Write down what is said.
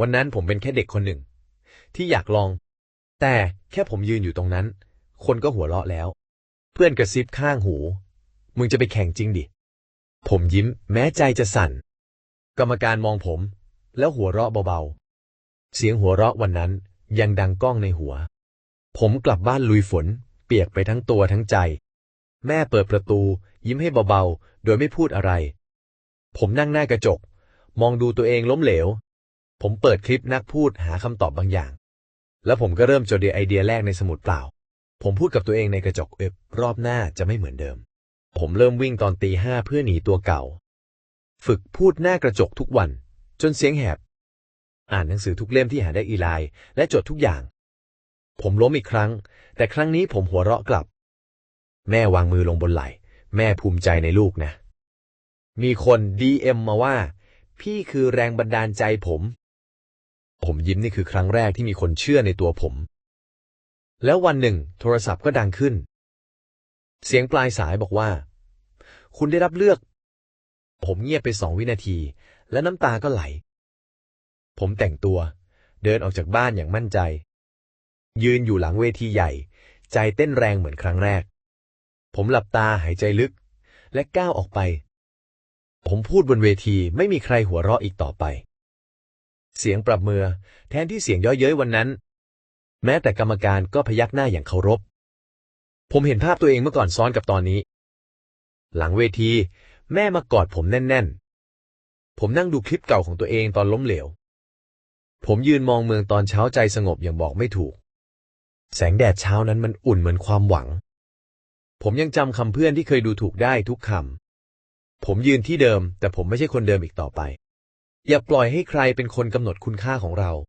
วันนั้นผมเป็นแค่เด็กคนหนึ่ง ที่อยากลอง แต่แค่ผมยืนอยู่ตรงนั้น คนก็หัวเราะแล้ว เพื่อนกระซิบข้างหู มึงจะไปแข่งจริงดิ ผมยิ้มแม้ใจจะสั่น กรรมการมองผม แล้วหัวเราะเบาๆ เสียงหัวเราะวันนั้นยังดังก้องในหัว ผมกลับบ้านลุยฝน เปียกไปทั้งตัวทั้งใจ แม่เปิดประตู ยิ้มให้เบาๆ โดยไม่พูดอะไร ผมนั่งหน้ากระจก มองดูตัวเองล้มเหลว ผมเปิดคลิปนักพูดหาคำตอบบางอย่าง แล้วผมก็เริ่มจดไอเดียแรกในสมุดเปล่า ผมพูดกับตัวเองในกระจกเอบรอบหน้าจะไม่เหมือนเดิม ผมเริ่มวิ่งตอนตีห้าเพื่อหนีตัวเก่า ฝึกพูดหน้ากระจกทุกวัน จนเสียงแหบ อ่านหนังสือทุกเล่มที่หาได้อีไลน์และจดทุกอย่าง ผมล้มอีกครั้ง แต่ครั้งนี้ผมหัวเราะกลับ แม่วางมือลงบนไหล่แม่ภูมิใจในลูกนะ มีคนดีเอ็มมาว่า พี่คือแรงบันดาลใจผม ผมยิ้มนี่คือครั้งแรกที่มีคนเชื่อในตัวผม แล้ววันหนึ่ง โทรศัพท์ก็ดังขึ้น เสียงปลายสายบอกว่า คุณได้รับเลือก ผมเงียบไปสองวินาที และน้ำตาก็ไหล ผมแต่งตัว เดินออกจากบ้านอย่างมั่นใจ ยืนอยู่หลังเวทีใหญ่ ใจเต้นแรงเหมือนครั้งแรก ผมหลับตาหายใจลึก และก้าวออกไป ผมพูดบนเวทีไม่มีใครหัวเราะอีกต่อไป เสียงปรับมือ แทนที่เสียงย่อยเย้ยวันนั้น แม้แต่กรรมการก็พยักหน้าอย่างเคารพ ผมเห็นภาพตัวเองเมื่อก่อนซ้อนกับตอนนี้ หลังเวที แม่มากอดผมแน่น ๆ ผมนั่งดูคลิปเก่าของตัวเองตอนล้มเหลว ผมยืนมองเมืองตอนเช้าใจสงบอย่างบอกไม่ถูก แสงแดดเช้านั้นมันอุ่นเหมือนความหวัง ผมยังจำคำเพื่อนที่เคยดูถูกได้ทุกคำผมยืนที่เดิม แต่ผมไม่ใช่คนเดิมอีกต่อไป อย่าปล่อยให้ใครเป็นคนกำหนดคุณค่าของเรา